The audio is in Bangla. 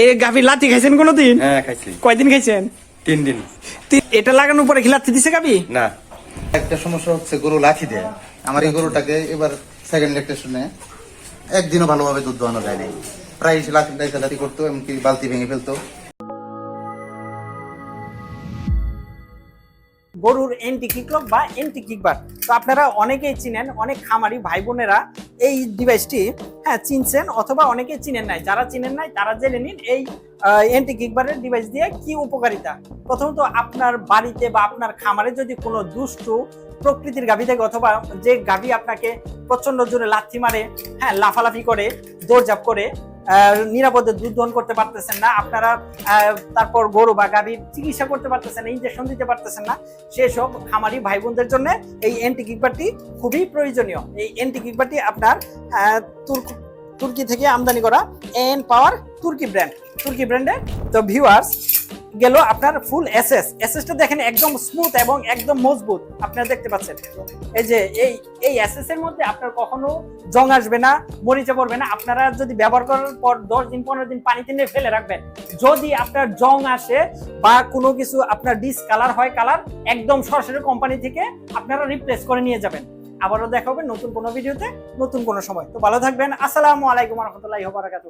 এই গাভীর লাতি খাইছেন কোনোদিন? হ্যাঁ খাইছি। কয়দিন খাইছেন? তিন দিন। এটা লাগানোর পরে কি লাথি দিছে গাভী? না। একটা সমস্যা হচ্ছে গরু লাঠি দেয়। আমার এই গরুটাকে এবার সেকেন্ড লেকটেশনে একদিনও ভালোভাবে দুধ দোয়ানো যায়নি প্রায় লাঠি লাঠি করতো এমনকি বালতি ভেঙে ফেলতো। গরুর এন্টি কিকলক বা এন্টি কিকবার তো আপনারা অনেকেই চিনেন, অনেক খামারি ভাই বোনেরা এই ডিভাইসটি হ্যাঁ চিনছেন অথবা অনেকেই চিনেন নাই। যারা চিনেন নাই, তারা জেনে নিন এই এন্টি কিকবারের ডিভাইস দিয়ে কি উপকারিতা। প্রথমত আপনার বাড়িতে বা আপনার খামারে যদি কোনো দুষ্টু প্রকৃতির গাভী থাকে অথবা যে গাভী আপনাকে প্রচণ্ড জোরে লাথি মারে হ্যাঁ লাফালাফি করে, দৌড়ঝাঁপ করে নিরাপদে দুধ দহন করতে পারতেছেন না, আপনারা তারপর গরু বা গাভীর চিকিৎসা করতে পারতেছেন না ইঞ্জেকশন দিতে পারতেছেন না, সেসব খামারি ভাই বোনদের জন্য এই অ্যান্টি কিকবারটি খুবই প্রয়োজনীয়। এই অ্যান্টি কিকবারটি আপনার তুর্কি থেকে আমদানি করা এন পাওয়ার তুর্কি ব্র্যান্ড তুর্কি ব্র্যান্ডের তো ভিউয়ার্স গেল আপনার ফুল এসএস এসএসটা দেখেন একদম স্মুথ এবং একদম মজবুত। আপনারা দেখতে পাচ্ছেন। এই যে, এই এই এসএস এর মধ্যে আপনার কখনো জং আসবে না, মরিচা পড়বে না। আপনারা যদি ব্যবহার করার পর দশ দিন, পনেরো দিন পানিতে নিয়ে ফেলে রাখবেন, যদি আপনার জং আসে বা কোনো কিছু আপনার ডিসকালার হয় কালার একদম সরাসরি কোম্পানি থেকে আপনারা রিপ্লেস করে নিয়ে যাবেন। আবারও দেখা হবে নতুন কোনো ভিডিওতে নতুন কোনো সময়। তো ভালো থাকবেন। আসসালামু আলাইকুম রহমতুল্লাহ বারাকাতু